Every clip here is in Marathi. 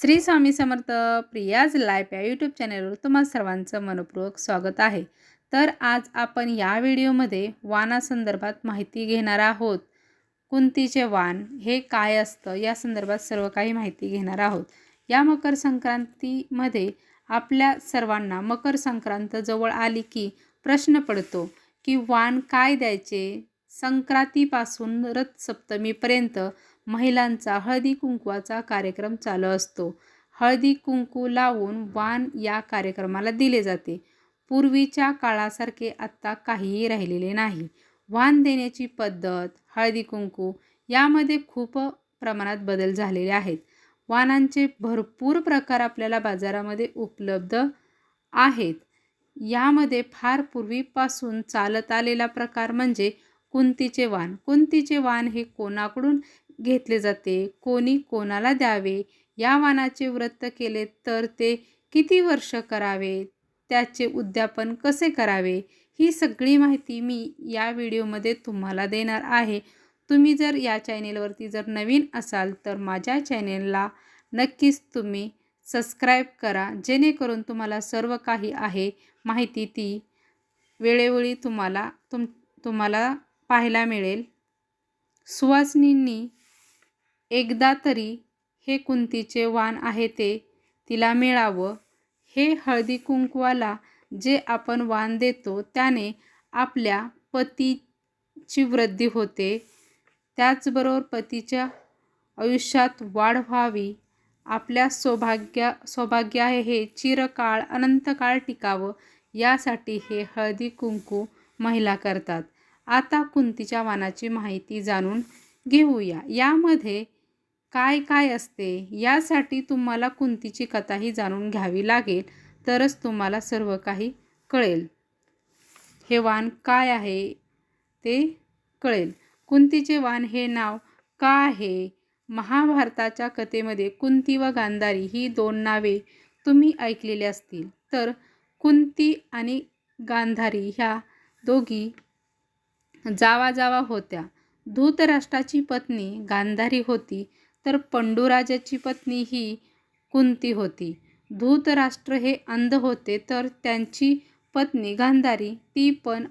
श्री स्वामी समर्थ प्रियाज लाईफ या यूट्यूब चॅनलवर तुम्हा सर्वांचं मनपूर्वक स्वागत आहे. तर आज आपण या व्हिडिओमध्ये वानासंदर्भात माहिती घेणार आहोत. कुंतीचे वान हे काय असतं या संदर्भात सर्व काही माहिती घेणार आहोत. या मकर संक्रांतीमध्ये आपल्या सर्वांना मकर संक्रांत जवळ आली की प्रश्न पडतो की वाण काय द्यायचे? संक्रांतीपासून रथ सप्तमीपर्यंत महिलांचा हळदी कुंकवाचा कार्यक्रम चालू असतो. हळदी कुंकू लावून वाण या कार्यक्रमाला दिले जाते. पूर्वीच्या काळासारखे आत्ता काहीही राहिलेले नाही. वाण देण्याची पद्धत हळदी कुंकू यामध्ये खूप प्रमाणात बदल झालेले आहेत. वाणांचे भरपूर प्रकार आपल्याला बाजारामध्ये उपलब्ध आहेत. यामध्ये फार पूर्वीपासून चालत आलेला प्रकार म्हणजे कुंतीचे वाण. कुंतीचे वाण हे कोणाकडून घेतले जाते. कोणी कोणाला द्यावे? या वानाचे व्रत केले तर ते किती वर्ष करावे? त्याचे उद्यापन कसे करावे? ही सगळी माहिती मी या व्हिडिओमध्ये तुम्हाला देणार आहे. तुम्ही जर या चॅनेलवरती जर नवीन असाल तर माझ्या चॅनेलला नक्कीच तुम्ही सबस्क्राईब करा. जेणेकरून तुम्हाला सर्व काही आहे माहिती ती वेळोवेळी तुम्हाला तुम तुम्हाला पाहायला मिळेल. सुवासिनींनी एकदा तरी हे कुंतीचे वाण आहे ते तिला मिळावं. हे हळदी कुंकवाला जे आपण वाण देतो त्याने आपल्या पतीची वृद्धी होते. त्याचबरोबर पतीच्या आयुष्यात वाढ व्हावी. आपल्या सौभाग्या सौभाग्य आहे हे चिरकाळ अनंतकाळ टिकावं यासाठी हे हळदी कुंकू महिला करतात. आता कुंतीच्या वाणाची माहिती जाणून घेऊया. यामध्ये काय काय असते यासाठी तुम्हाला कुंतीची कथाही जाणून घ्यावी लागेल. तरच तुम्हाला सर्व काही कळेल. हे वाण काय आहे ते कळेल. कुंतीचे वाण हे नाव का आहे? महाभारताच्या कथेमध्ये कुंती व गांधारी ही दोन नावे तुम्ही ऐकलेली असतील. तर कुंती आणि गांधारी ह्या दोघी जावा जावा होत्या. धूतराष्ट्राची पत्नी गांधारी होती. तर पंडूराजाची पत्नी ही कुंती होती. धूतराष्ट्र हे अंध होते तर त्यांची पत्नी गांधारी ती पण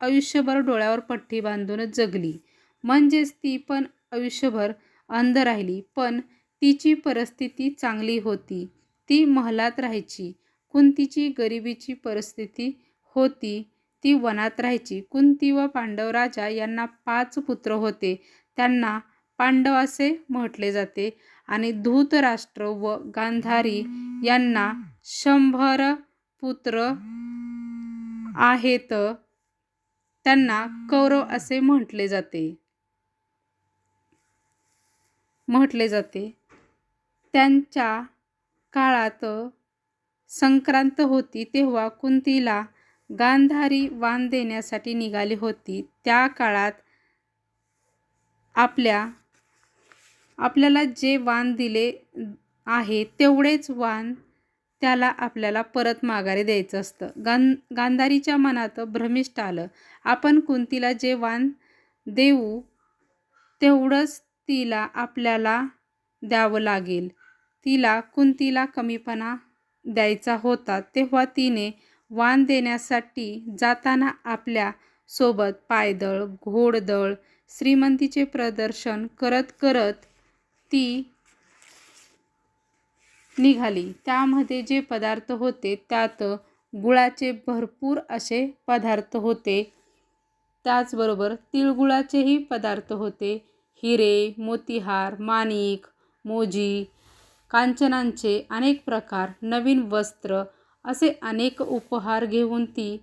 आयुष्यभर डोळ्यावर पट्टी बांधूनच जगली. म्हणजेच ती पण आयुष्यभर अंध राहिली पण तिची परिस्थिती चांगली होती. ती महलात राहायची. कुंतीची गरिबीची परिस्थिती होती. ती वनात राहायची. कुंती व पांडव राजा यांना पाच पुत्र होते. त्यांना पांडव असे म्हटले जाते. आणि धूतराष्ट्र व गांधारी यांना शंभर पुत्र आहेत. त्यांना कौरव असे म्हटले जाते. म्हटले जाते. त्यांच्या काळात संक्रांत होती तेव्हा कुंतीला गांधारी वाण देण्यासाठी निघाली होती. त्या काळात आपल्या आपल्याला जे वाण दिले आहे तेवढेच वाण त्याला आपल्याला परत माघारी द्यायचं असतं. गां गांधारीच्या मनात भ्रमिष्ट आलं. आपण कुंतीला जे वाण देऊ तेवढंच तिला आपल्याला द्यावं लागेल. तिला कुंतीला कमीपणा द्यायचा होता तेव्हा तिने वाण देण्यासाठी जाताना आपल्यासोबत पायदळ घोडदळ श्रीमंतीचे प्रदर्शन करत करत ती निघाली. त्यामध्ये जे पदार्थ होते त्यात गुळाचे भरपूर असे पदार्थ होते. त्याचबरोबर तिळगुळाचेही पदार्थ होते. हिरे मोतीहार माणिक मोजी कांचनांचे अनेक प्रकार नवीन वस्त्र असे अनेक उपहार घेऊन ती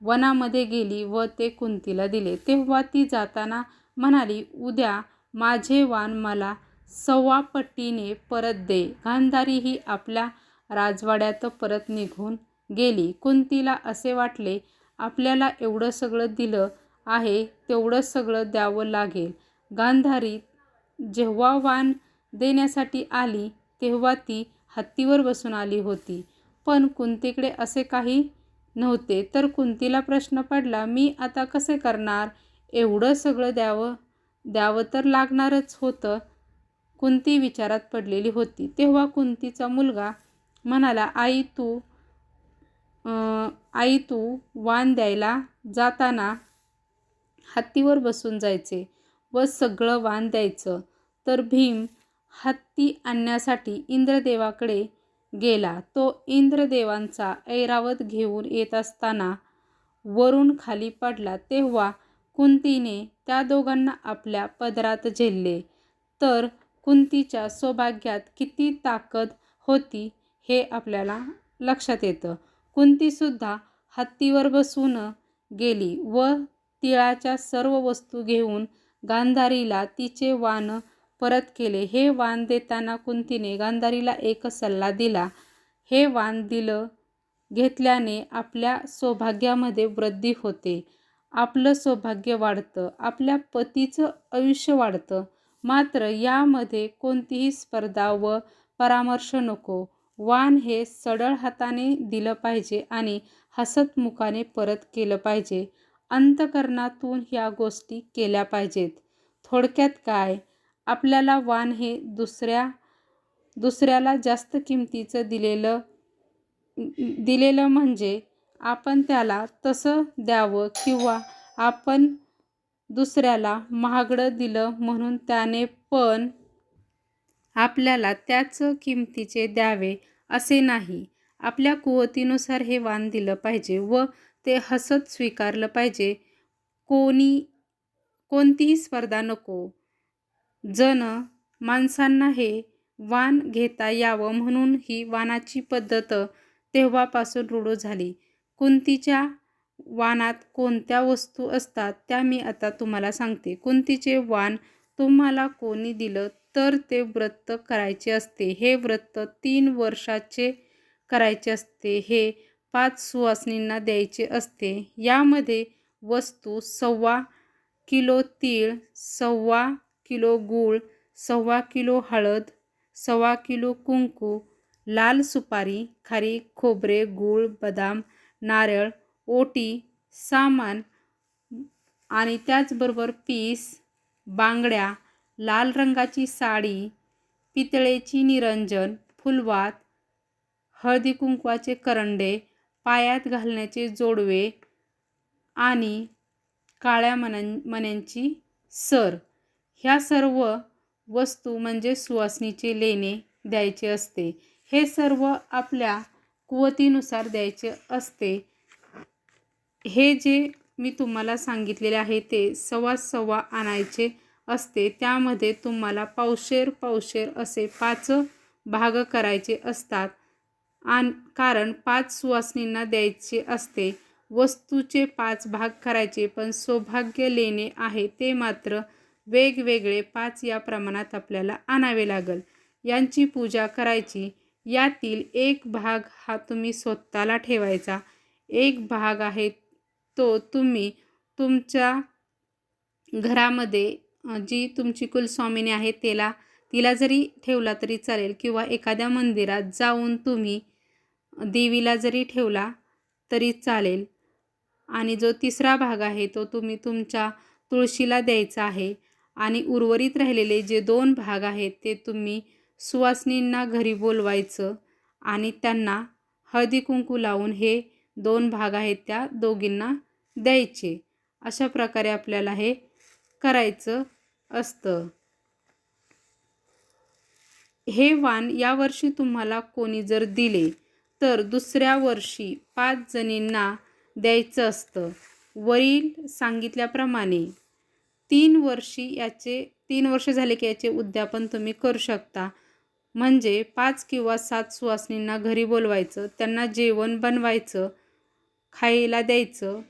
वनामध्ये गेली व ते कुंतीला दिले. तेव्हा ती जाताना म्हणाली उद्या माझे वाण मला सव्वा पट्टीने परत दे. गांधारी ही आपल्या राजवाड्यात परत निघून गेली. कुंतीला असे वाटले आपल्याला एवढं सगळं दिलं आहे तेवढं सगळं द्यावं लागेल गांधारी जेव्हा वाण देण्यासाठी आली तेव्हा ती हत्तीवर बसून आली होती. पण कुंतीकडे असे काही नव्हते. तर कुंतीला प्रश्न पडला मी आता कसे करणार? एवढं सगळं द्यावं द्यावं तर लागणारच होतं. कुंती विचारात पडलेली होती. तेव्हा कुंतीचा मुलगा म्हणाला आई तू आई तू वाण द्यायला जाताना हत्तीवर बसून जायचे व सगळं वाण द्यायचं. तर भीम हत्ती आणण्यासाठी इंद्रदेवाकडे गेला. तो इंद्रदेवांचा ऐरावत घेऊन येत असताना वरून खाली पडला. तेव्हा कुंतीने त्या दोघांना आपल्या पदरात झेलले. तर कुंतीच्या सौभाग्यात किती ताकद होती हे आपल्याला लक्षात येतं. कुंतीसुद्धा हत्तीवर बसून गेली व तिळाच्या सर्व वस्तू घेऊन गांधारीला तिचे वाण परत केले. हे वाण देताना कुंतीने गांधारीला एक सल्ला दिला. हे वाण दिलं घेतल्याने आपल्या सौभाग्यामध्ये वृद्धी होते. आपलं सौभाग्य वाढतं आपल्या पतीचं आयुष्य वाढतं. मात्र यामध्ये कोणतीही स्पर्धा व परामर्श नको. वाण हे सडळ हाताने दिलं पाहिजे आणि हसतमुखाने परत केलं पाहिजे. अंतकरणातून ह्या गोष्टी केल्या पाहिजेत. थोडक्यात काय? आपल्याला वान हे दुसऱ्या दुसऱ्याला जास्त किमतीचं दिलेलं दिलेलं म्हणजे आपण त्याला तसं द्यावं किंवा आपण दुसऱ्याला महागडं दिलं म्हणून त्याने पण आपल्याला त्याच किमतीचे द्यावे असे नाही. आपल्या कुवतीनुसार हे वाण दिलं पाहिजे व ते हसत स्वीकारलं पाहिजे. कोणी कोणतीही स्पर्धा नको. जण माणसांना हे वाण घेता यावं म्हणून ही वाणाची पद्धत तेव्हापासून रूढ झाली. कुंतीच्या वाणात कोणत्या वस्तू असतात त्या मी आता तुम्हाला सांगते. कुंतीचे वाण तुम्हाला कोणी दिलं तर ते व्रत करायचे असते. हे व्रत तीन वर्षाचे करायचे असते. हे पाच सुवासिनींना द्यायचे असते. यामध्ये वस्तू सव्वा किलो तीळ सव्वा किलो गूळ सव्वा किलो हळद सव्वा किलो कुंकू लाल सुपारी खारी खोबरे गूळ बदाम नारळ ओटी सामान आणि त्याचबरोबर पीस बांगड्या लाल रंगाची साडी पितळेची निरंजन फुलवात हळदी कुंकवाचे करंडे पायात घालण्याचे जोडवे आणि काळ्या मनं मण्यांची सर. ह्या सर्व वस्तू म्हणजे सुवासनीचे लेणे द्यायचे असते. हे सर्व आपल्या कुवतीनुसार द्यायचे असते. हे जे मी तुम्हाला सांगितलेले आहे ते सव्वा सव्वा आणायचे असते त्यामध्ये तुम्हाला पावशेर पावशेर असे पाच भाग करायचे असतात. आणि कारण पाच सुवासनींना द्यायचे असते. वस्तूचे पाच भाग करायचे पण सौभाग्य लेणे आहे ते मात्र वेगवेगळे पाच या प्रमाणात आपल्याला आणावे लागेल. यांची पूजा करायची. यातील एक भाग हा तुम्ही स्वतःला ठेवायचा. एक भाग आहे तो तुम्ही तुमच्या घरामध्ये जी तुमची कुलस्वामिनी आहे त्याला तिला जरी ठेवला तरी चालेल किंवा एखाद्या मंदिरात जाऊन तुम्ही देवीला जरी ठेवला तरी चालेल. आणि जो तिसरा भाग आहे तो तुम्ही तुमच्या तुळशीला द्यायचा आहे आणि उर्वरित राहिलेले जे दोन भाग आहेत ते तुम्ही सुवासिनींना घरी बोलवायचं आणि त्यांना हळदी कुंकू लावून हे दोन भाग आहेत त्या दोघींना द्यायचे. अशा प्रकारे आपल्याला हे करायचं असतं. हे वाण यावर्षी तुम्हाला कोणी जर दिले तर दुसऱ्या वर्षी पाच जणींना द्यायचं असतं. वरील सांगितल्याप्रमाणे तीन वर्षी याचे तीन वर्ष झाले की याचे उद्यापन तुम्ही करू शकता. म्हणजे पाच किंवा सात सुवासिनींना घरी बोलवायचं त्यांना जेवण बनवायचं खायला द्यायचं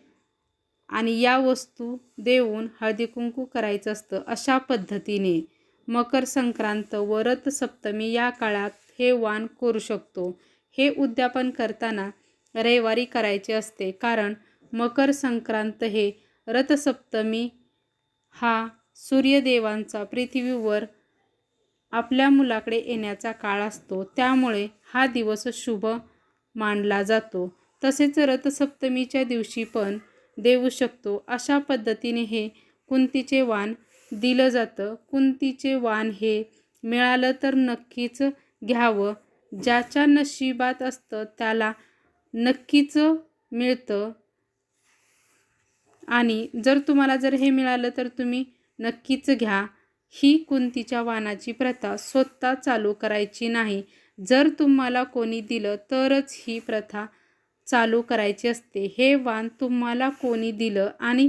आणि या वस्तू देऊन हळदी कुंकू करायचं असतं अशा पद्धतीने. मकर संक्रांत व रथसप्तमी या काळात हे वाण करू शकतो. हे उद्यापन करताना रविवारी करायचे असते कारण मकर संक्रांत हे रथसप्तमी हा सूर्यदेवांचा पृथ्वीवर आपल्या मुलाकडे येण्याचा काळ असतो. त्यामुळे हा दिवस शुभ मानला जातो. तसेच रथसप्तमीच्या दिवशी पण देऊ शकतो. अशा पद्धतीने हे कुंतीचे वाण दिलं जातं. कुंतीचे वाण हे मिळालं तर नक्कीच घ्यावं. ज्याच्या नशिबात असतं त्याला नक्कीच मिळतं. आणि जर तुम्हाला जर हे मिळालं तर तुम्ही नक्कीच घ्या. ही कुंतीच्या वाणाची प्रथा स्वतः चालू करायची नाही. जर तुम्हाला कोणी दिलं तरच ही प्रथा चालू करायची असते. हे वाण तुम्हाला कोणी दिलं आणि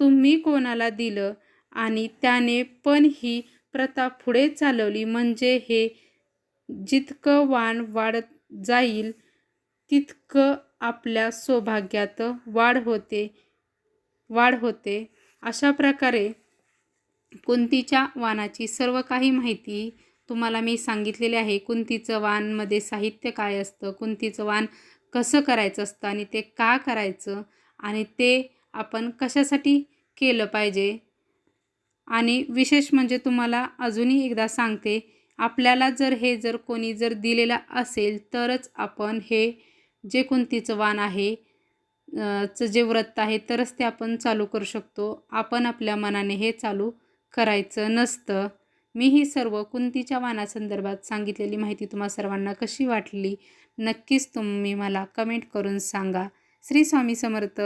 तुम्ही कोणाला दिलं? आणि त्याने पण ही प्रथा पुढे चालवली म्हणजे हे जितकं वाण वाढत जाईल तितकं आपल्या सौभाग्यात वाढ होते वाढ होते. अशा प्रकारे कुंतीच्या वाणाची सर्व काही माहिती तुम्हाला मी सांगितलेली आहे. कुंतीचं वाणमध्ये साहित्य काय असतं? कुंतीचं वाण कसं करायचं असतं आणि ते का करायचं आणि ते आपण कशासाठी केलं पाहिजे? आणि विशेष म्हणजे तुम्हाला अजूनही एकदा सांगते आपल्याला जर हे जर कोणी जर दिलेलं असेल तरच आपण हे जे कुंतीचं वाण आहे चं जे व्रत आहे तरच ते आपण चालू करू शकतो. आपण आपल्या मनाने हे चालू करायचं नसतं. मी ही सर्व कुंतीच्या वाणासंदर्भात सांगितलेली माहिती तुम्हा सर्वांना कशी वाटली? नक्कीच तुम्ही मला कमेंट करून सांगा. श्री स्वामी समर्थ.